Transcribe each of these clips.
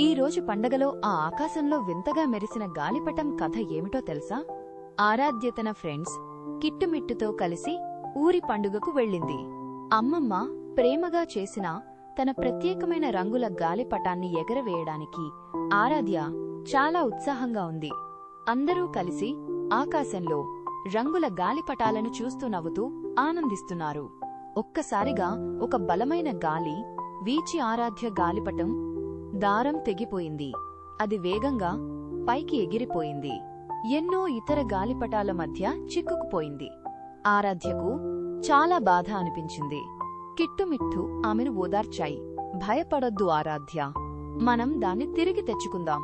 ఈ రోజు పండగలో ఆ ఆకాశంలో వింతగా మెరిసిన గాలిపటం కథ ఏమిటో తెలుసా? ఆరాధ్య తన ఫ్రెండ్స్ కిట్టుమిట్టుతో కలిసి ఊరి పండుగకు వెళ్ళింది. అమ్మమ్మ ప్రేమగా చేసిన తన ప్రత్యేకమైన రంగుల గాలిపటాన్ని ఎగరవేయడానికి ఆరాధ్య చాలా ఉత్సాహంగా ఉంది. అందరూ కలిసి ఆకాశంలో రంగుల గాలిపటాలను చూస్తూ నవ్వుతూ ఆనందిస్తున్నారు. ఒక్కసారిగా ఒక బలమైన గాలి వీచి ఆరాధ్య గాలిపటం దారం తెగిపోయింది. అది వేగంగా పైకి ఎగిరిపోయింది. ఎన్నో ఇతర గాలిపటాల మధ్య చిక్కుకుపోయింది. ఆరాధ్యకు చాలా బాధ అనిపించింది. కిట్టుమిట్టు ఆమెను ఓదార్చాయి. భయపడొద్దు ఆరాధ్య. మనం దాన్ని తిరిగి తెచ్చుకుందాం.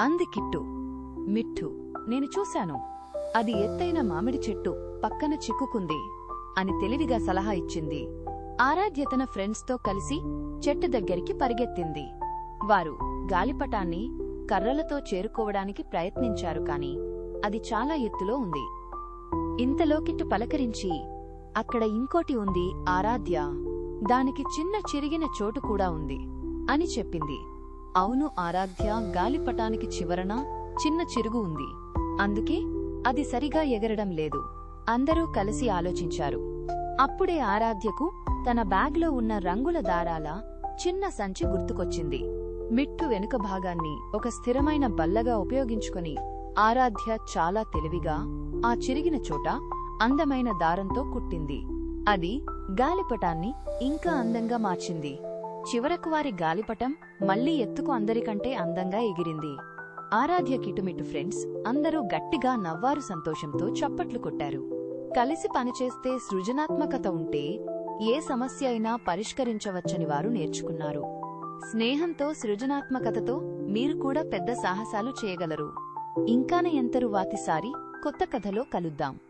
అంది కిట్టు. మిట్టు నేను చూశాను. అది ఎత్తైన మామిడి చెట్టు పక్కన చిక్కుకుంది అని తెలివిగా సలహా ఇచ్చింది. ఆరాధ్య తన ఫ్రెండ్స్తో కలిసి చెట్టు దగ్గరికి పరిగెత్తింది. వారు గాలిపటాన్ని కర్రలతో చేరుకోవడానికి ప్రయత్నించారు కాని అది చాలా ఎత్తులో ఉంది. ఇంతలోకిట్టు పలకరించి అక్కడ ఇంకోటి ఉంది ఆరాధ్య! దానికి చిన్న చిరిగిన చోటు కూడా ఉంది అని చెప్పింది. అవును ఆరాధ్య గాలిపటానికి చివరన చిన్న చిరుగు ఉంది. అందుకే అది సరిగా ఎగరడం లేదు అందరూ కలిసి ఆలోచించారు. అప్పుడే ఆరాధ్యకు తన బ్యాగ్లో ఉన్న రంగుల దారాల చిన్న సంచి గుర్తుకొచ్చింది. మిట్టు వెనుక భాగాన్ని ఒక స్థిరమైన బల్లగా ఉపయోగించుకుని ఆరాధ్య చాలా తెలివిగా ఆ చిరిగిన చోట అందమైన దారంతో కుట్టింది. అది గాలిపటాన్ని ఇంకా అందంగా మార్చింది. చివరకు వారి గాలిపటం మళ్ళీ ఎత్తుకు అందరికంటే అందంగా ఎగిరింది. ఆరాధ్య కిటుమిటు ఫ్రెండ్స్ అందరూ గట్టిగా నవ్వారు సంతోషంతో చప్పట్లు కొట్టారు. కలిసి పనిచేస్తే సృజనాత్మకత ఉంటే ఏ సమస్య అయినా పరిష్కరించవచ్చని వారు నేర్చుకున్నారు. స్నేహంతో సృజనాత్మకతతో మీరు కూడా పెద్ద సాహసాలు చేయగలరు. ఇంకాన ఎంతరు వాతిసారి కొత్త కథలో కలుద్దాం.